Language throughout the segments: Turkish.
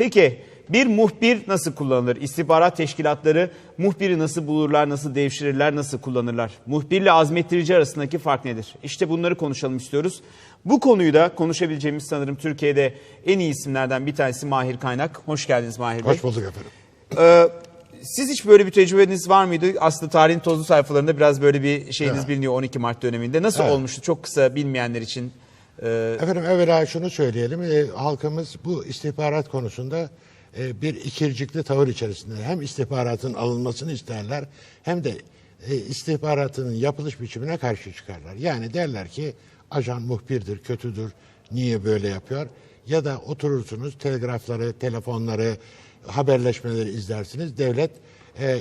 Peki bir muhbir nasıl kullanılır? İstihbarat teşkilatları muhbiri nasıl bulurlar, nasıl devşirirler, nasıl kullanırlar? Muhbirle azmettirici arasındaki fark nedir? İşte bunları konuşalım istiyoruz. Bu konuyu da konuşabileceğimiz sanırım Türkiye'de en iyi isimlerden bir tanesi Mahir Kaynak. Hoş geldiniz Mahir Bey. Hoş bulduk efendim. Ee, siz hiç böyle bir tecrübeniz var mıydı? Aslında tarihin tozlu sayfalarında biraz böyle bir şeyiniz Evet. biliniyor 12 Mart döneminde. Nasıl Evet. olmuştu? Çok kısa bilmeyenler için. Ee, Efendim evvela şunu söyleyelim. e, halkımız bu istihbarat konusunda e, bir ikircikli tavır içerisinde. Hem istihbaratın alınmasını isterler hem de e, istihbaratının yapılış biçimine karşı çıkarlar. Yani derler ki ajan muhbirdir, kötüdür, niye böyle yapıyor? Ya da oturursunuz telgrafları, telefonları, haberleşmeleri izlersiniz. Devlet e,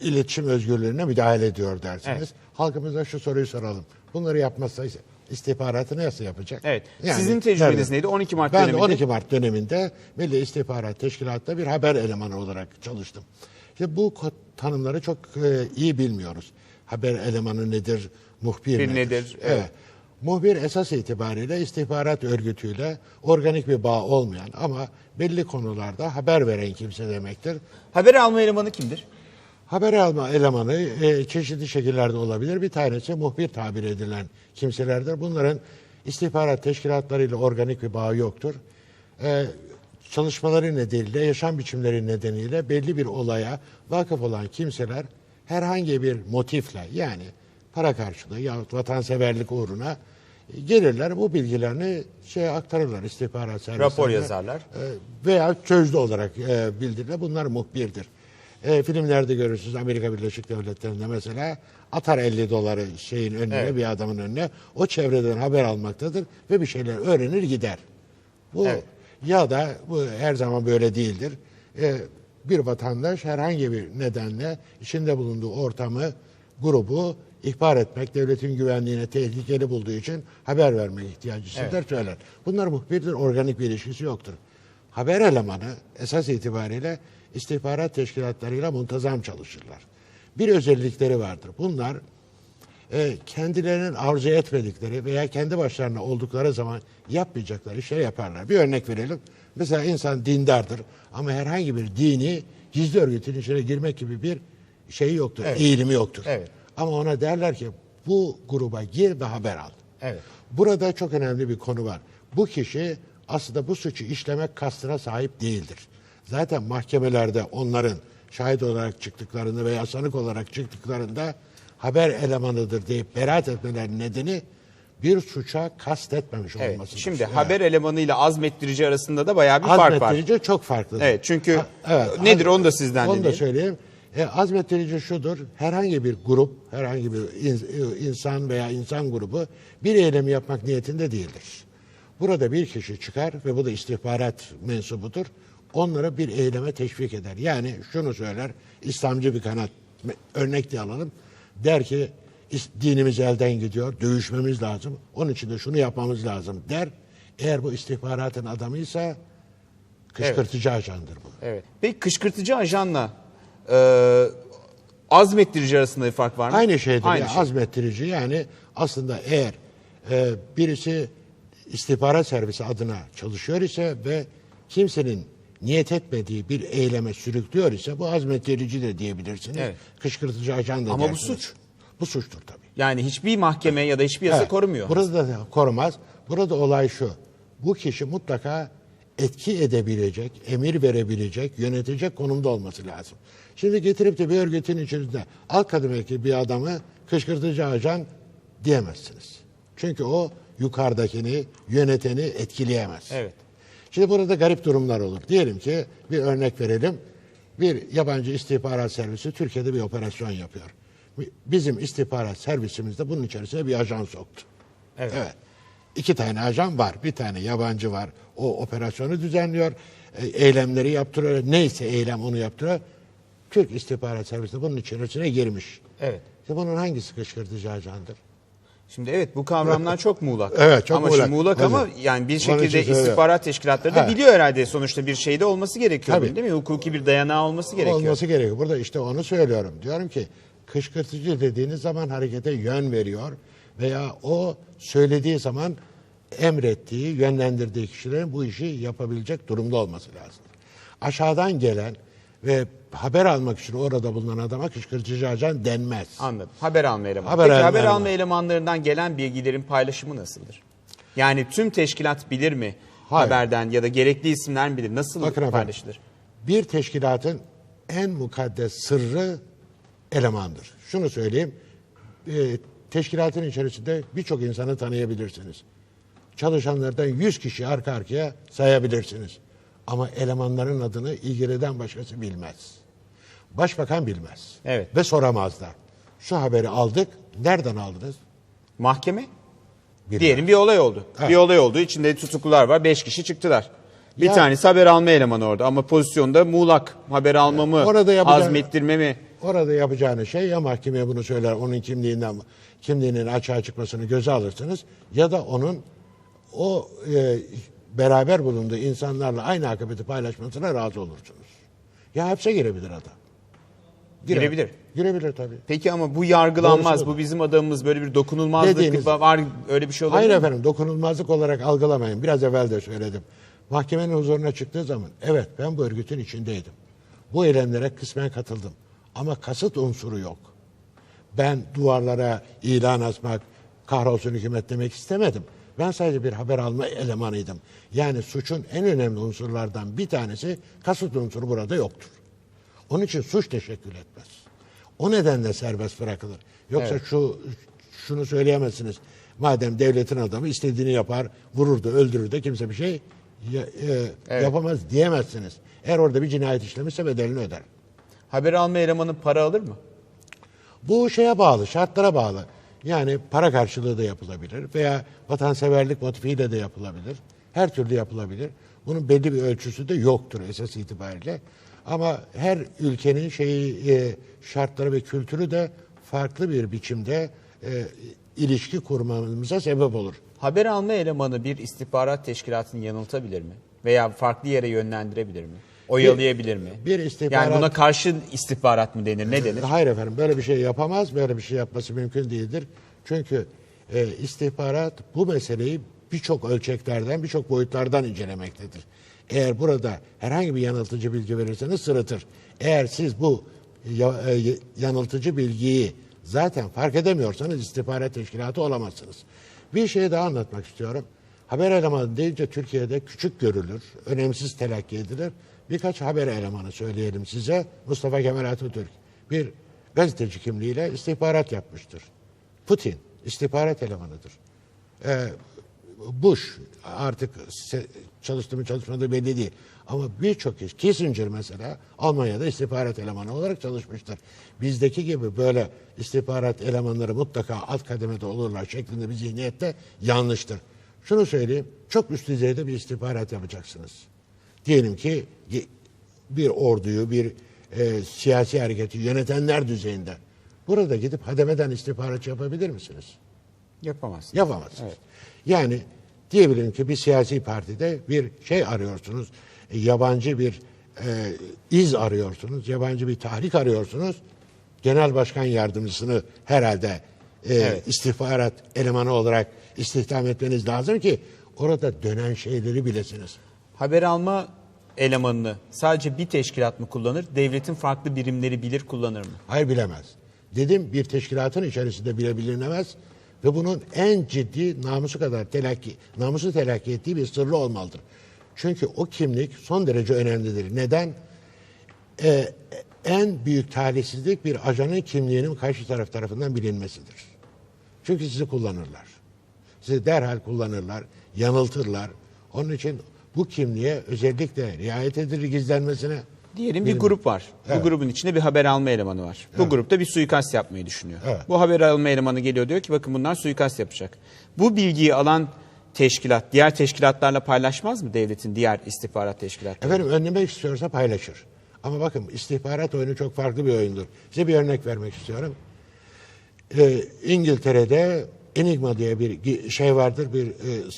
iletişim özgürlüğüne müdahale ediyor dersiniz. Evet. Halkımıza şu soruyu soralım. Bunları yapmazsa istihbaratı nasıl yapacak? Evet. Sizin tecrübeniz neydi? 12 Mart ben de döneminde. 12 Mart döneminde Milli İstihbarat Teşkilatı'nda bir haber elemanı olarak çalıştım. İşte bu tanımları çok e, iyi bilmiyoruz. Haber elemanı nedir? Muhbir Bir nedir? nedir? Evet. Muhbir esas itibariyle istihbarat örgütüyle organik bir bağ olmayan ama belli konularda haber veren kimse demektir. Haber alma elemanı kimdir? Haber alma elemanı e, çeşitli şekillerde olabilir. Bir tanesi muhbir tabir edilen kimselerdir. Bunların istihbarat teşkilatlarıyla organik bir bağı yoktur. E, çalışmaları nedeniyle, yaşam biçimleri nedeniyle belli bir olaya vakıf olan kimseler herhangi bir motifle yani para karşılığı yahut vatanseverlik uğruna gelirler bu bilgilerini şeye aktarırlar istihbarat servislerine. Rapor yazarlar. E, veya sözlü olarak e, bildirirler. Bunlar muhbirdir. E, filmlerde görürsünüz Amerika Birleşik Devletleri'nde mesela atar 50 doları şeyin önüne Evet. bir adamın önüne o çevreden haber almaktadır ve bir şeyler öğrenir gider. Bu Evet. ya da bu her zaman böyle değildir. E, bir vatandaş herhangi bir nedenle içinde bulunduğu ortamı, grubu ihbar etmek, devletin güvenliğine tehlikeli bulduğu için haber vermek ihtiyacı hisseder söyler. Bunlar muhbirdir, organik bir ilişkisi yoktur. Haber elemanı esas itibariyle istihbarat teşkilatlarıyla muntazam çalışırlar. Bir özellikleri vardır. Bunlar e, kendilerinin arzu etmedikleri veya kendi başlarına oldukları zaman yapmayacakları şey yaparlar. Bir örnek verelim. Mesela insan dindardır ama herhangi bir dini gizli örgütün içine girmek gibi bir şeyi yoktur, Evet. eğilimi yoktur. Evet. Ama ona derler ki bu gruba gir ve haber al. Evet. Burada çok önemli bir konu var. Bu kişi aslında bu suçu işlemek kastına sahip değildir. Zaten mahkemelerde onların şahit olarak çıktıklarında veya sanık olarak çıktıklarında haber elemanıdır deyip beraat etmelerinin nedeni bir suça kastetmemiş Evet. olmasıdır. Şimdi Evet. haber elemanı ile azmettirici arasında da bayağı bir fark var. Azmettirici çok farklıdır. Evet, çünkü Ha, nedir az- onu da sizden Onu da söyleyeyim. E, azmettirici şudur. Herhangi bir grup, herhangi bir in- insan veya insan grubu bir eylemi yapmak niyetinde değildir. Burada bir kişi çıkar ve bu da istihbarat mensubudur. Onları bir eyleme teşvik eder. Yani şunu söyler, İslamcı bir kanat örnek de alalım. Der ki "İs- dinimiz elden gidiyor, dövüşmemiz lazım. Onun için de şunu yapmamız lazım der. Eğer bu istihbaratın adamıysa kışkırtıcı ajandır bu. Evet. Peki kışkırtıcı ajanla e, azmettirici arasında bir fark var mı? Aynı şeydir. Aynı ya, şey. Azmettirici yani aslında eğer e, birisi istihbarat servisi adına çalışıyor ise ve kimsenin niyet etmediği bir eyleme sürüklüyor ise bu azmettirici de diyebilirsiniz. Evet. Kışkırtıcı ajan da Ama bu dersiniz. suç. Bu suçtur tabii. Yani hiçbir mahkeme ya da hiçbir yasa Evet. korumuyor. Burada da korumaz. Burada olay şu. Bu kişi mutlaka etki edebilecek, emir verebilecek, yönetecek konumda olması lazım. Şimdi getirip de bir örgütün içerisinde alt kademeki bir adamı kışkırtıcı ajan diyemezsiniz. Çünkü o yukarıdakini, yöneteni etkileyemez. Evet. Şimdi burada garip durumlar olur. Diyelim ki bir örnek verelim. Bir yabancı istihbarat servisi Türkiye'de bir operasyon yapıyor. Bizim istihbarat servisimiz de bunun içerisine bir ajan soktu. Evet. evet. İki tane ajan var. Bir tane yabancı var. O operasyonu düzenliyor. e, Eylemleri yaptırıyor. Neyse eylem onu yaptırıyor. Türk istihbarat servisi de bunun içerisine girmiş. Evet. İşte bunun hangisi kışkırtıcı ajandır? Şimdi evet bu kavramlar çok muğlak. Evet, çok ama muğlak. Şimdi muğlak ama yani bir şekilde istihbarat teşkilatları da Evet. biliyor herhalde sonuçta bir şeyde olması gerekiyor Tabii. değil mi? Hukuki bir dayanağı olması gerekiyor. Olması gerekiyor. Burada işte onu söylüyorum. Diyorum ki kışkırtıcı dediğiniz zaman harekete yön veriyor veya o söylediği zaman emrettiği, yönlendirdiği kişilerin bu işi yapabilecek durumda olması lazım. Aşağıdan gelen ve haber almak için orada bulunan adama kışkırtıcı ajan denmez. Anladım. Haber alma elemanı. Haber Peki alma haber alma elemanlarından gelen bilgilerin paylaşımı nasıldır? Yani tüm teşkilat bilir mi Hayır. haberden ya da gerekli isimler mi bilir? Nasıl Bakın efendim. paylaşılır? Bir teşkilatın en mukaddes sırrı elemandır. Şunu söyleyeyim. e, teşkilatın içerisinde birçok insanı tanıyabilirsiniz. Çalışanlardan 100 kişi arka arkaya sayabilirsiniz. Ama elemanların adını ilgiliden başkası bilmez. Başbakan bilmez. Evet. Ve soramaz da. Şu haberi aldık. Nereden aldınız? Mahkeme? Bilmez. Diyelim bir olay oldu. Ha. Bir olay oldu. İçinde tutuklular var. Beş kişi çıktılar. Bir Ya- tanesi haber alma elemanı orada ama pozisyonda muğlak. Haber alma mı? Orada yapacağın- azmettirme mi? Orada yapacağınız şey ya mahkemeye bunu söyler, onun kimliğinden kimliğinin açığa çıkmasını göze alırsınız ya da onun o e, beraber bulunduğu insanlarla aynı akıbeti paylaşmasına razı olursunuz. Ya hapse girebilir adam. Girer. Girebilir. Girebilir tabii. Peki ama bu yargılanmaz. Doğrusu Bu bizim adamımız böyle bir dokunulmazlık Dediğiniz- var. Öyle bir şey olabilir Hayır mi? efendim dokunulmazlık olarak algılamayın. Biraz evvel de söyledim. Mahkemenin huzuruna çıktığı zaman evet ben bu örgütün içindeydim. Bu eylemlere kısmen katıldım. Ama kasıt unsuru yok. Ben duvarlara ilan asmak, kahrolsun hükümet demek istemedim. Ben sadece bir haber alma elemanıydım. Yani suçun en önemli unsurlardan bir tanesi kasıt unsuru burada yoktur. Onun için suç teşekkül etmez. O nedenle serbest bırakılır. Yoksa Evet. şu şunu söyleyemezsiniz. Madem devletin adamı istediğini yapar, vurur da öldürür de kimse bir şey ya- e, Evet. yapamaz diyemezsiniz. Eğer orada bir cinayet işlemişse bedelini öder. Haber alma elemanı para alır mı? Bu şeye bağlı, şartlara bağlı. Yani para karşılığı da yapılabilir veya vatanseverlik motifiyle de yapılabilir. Her türlü yapılabilir. Bunun belli bir ölçüsü de yoktur esas itibariyle. Ama her ülkenin şeyi e, şartları ve kültürü de farklı bir biçimde e, ilişki kurmamıza sebep olur. Haber alma elemanı bir istihbarat teşkilatını yanıltabilir mi? Veya farklı yere yönlendirebilir mi? Oyalayabilir mi? bir istihbarat- Yani buna karşı istihbarat mı denir? Ne denir? Hayır efendim böyle bir şey yapamaz, böyle bir şey yapması mümkün değildir. Çünkü e, istihbarat bu meseleyi birçok ölçeklerden, birçok boyutlardan incelemektedir. Eğer burada herhangi bir yanıltıcı bilgi verirseniz sırıtır. Eğer siz bu e, yanıltıcı bilgiyi zaten fark edemiyorsanız istihbarat teşkilatı olamazsınız. Bir şey daha anlatmak istiyorum. Haber elemanı deyince Türkiye'de küçük görülür, önemsiz telakki edilir. Birkaç haber elemanı söyleyelim size. Mustafa Kemal Atatürk bir gazeteci kimliğiyle istihbarat yapmıştır. Putin istihbarat elemanıdır. Ee, Bush artık çalıştı mı çalışmadığı belli değil. Ama birçok kişi, Kissinger mesela Almanya'da istihbarat elemanı olarak çalışmıştır. Bizdeki gibi böyle istihbarat elemanları mutlaka alt kademede olurlar şeklinde bir zihniyette yanlıştır. Şunu söyleyeyim, çok üst düzeyde bir istihbarat yapacaksınız. Diyelim ki bir orduyu, bir e, siyasi hareketi yönetenler düzeyinde. Burada gidip hademeden istihbarat yapabilir misiniz? Yapamaz. Yapamazsınız. Yani diyebilirim ki bir siyasi partide bir şey arıyorsunuz, e, yabancı bir e, iz arıyorsunuz, yabancı bir tahrik arıyorsunuz. Genel başkan yardımcısını herhalde e, Evet. istihbarat elemanı olarak istihdam etmeniz lazım ki orada dönen şeyleri bilesiniz. Haber alma elemanını sadece bir teşkilat mı kullanır? Devletin farklı birimleri bilir kullanır mı? Hayır bilemez. Dedim bir teşkilatın içerisinde bile bilinemez ve bunun en ciddi namusu kadar telakki, namusu telakki ettiği bir sırrı olmalıdır. Çünkü o kimlik son derece önemlidir. Neden? Ee, en büyük talihsizlik bir ajanın kimliğinin karşı taraf tarafından bilinmesidir. Çünkü sizi kullanırlar. Sizi derhal kullanırlar, yanıltırlar. Onun için bu kimliğe özellikle riayet edilir gizlenmesine. Diyelim bir grup var. Evet. Bu grubun içinde bir haber alma elemanı var. Bu grupta bir suikast yapmayı düşünüyor. Evet. Bu haber alma elemanı geliyor diyor ki bakın bunlar suikast yapacak. Bu bilgiyi alan teşkilat diğer teşkilatlarla paylaşmaz mı devletin diğer istihbarat teşkilatları? Efendim önlemek istiyorsa paylaşır. Ama bakın istihbarat oyunu çok farklı bir oyundur. Size bir örnek vermek istiyorum. Ee, İngiltere'de Enigma diye bir şey vardır, bir e,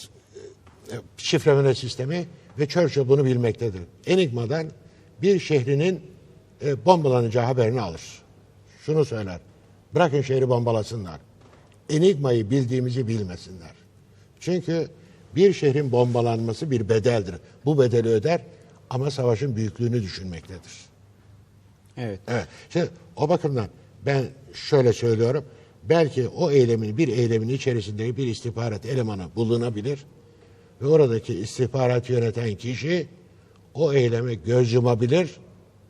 şifreleme sistemi ve Churchill bunu bilmektedir. Enigma'dan bir şehrinin e, bombalanacağı haberini alır. Şunu söyler, bırakın şehri bombalasınlar. Enigma'yı bildiğimizi bilmesinler. Çünkü Bir şehrin bombalanması bir bedeldir. Bu bedeli öder ama savaşın büyüklüğünü düşünmektedir. Evet. Evet. Şimdi o bakımdan ben şöyle söylüyorum. Belki o eylemin bir eylemin içerisinde bir istihbarat elemanı bulunabilir ve oradaki istihbarat yöneten kişi o eyleme göz yumabilir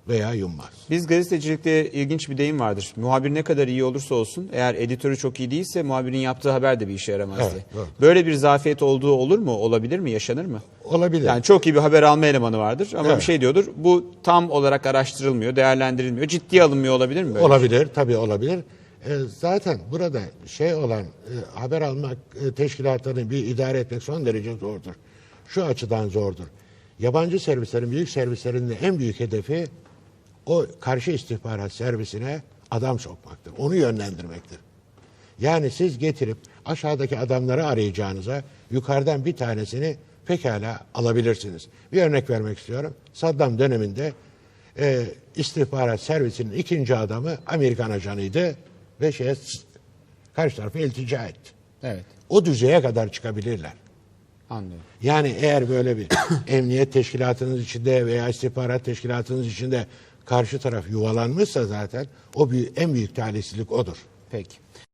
veya yummaz. Biz gazetecilikte ilginç bir deyim vardır. Muhabir ne kadar iyi olursa olsun eğer editörü çok iyi değilse muhabirin yaptığı haber de bir işe yaramaz Evet, diye. doğru. Böyle bir zafiyet olduğu olur mu? Olabilir mi? Yaşanır mı? Olabilir. Yani çok iyi bir haber alma elemanı vardır ama Evet. bir şey diyordur. Bu tam olarak araştırılmıyor, değerlendirilmiyor. Ciddiye alınmıyor olabilir mi böyle? Olabilir, tabii olabilir. E, zaten burada şey olan e, haber almak e, teşkilatlarını bir idare etmek son derece zordur. Şu açıdan zordur. Yabancı servislerin, büyük servislerin de en büyük hedefi o karşı istihbarat servisine adam sokmaktır. Onu yönlendirmektir. Yani siz getirip aşağıdaki adamları arayacağınıza yukarıdan bir tanesini pekala alabilirsiniz. Bir örnek vermek istiyorum. Saddam döneminde e, istihbarat servisinin ikinci adamı Amerikan ajanıydı ve şeye karşı tarafa iltica etti. Evet. O düzeye kadar çıkabilirler. Anlıyorum. Yani eğer böyle bir emniyet teşkilatınız içinde veya istihbarat teşkilatınız içinde karşı taraf yuvalanmışsa zaten o büyük, en büyük talihsizlik odur. Peki.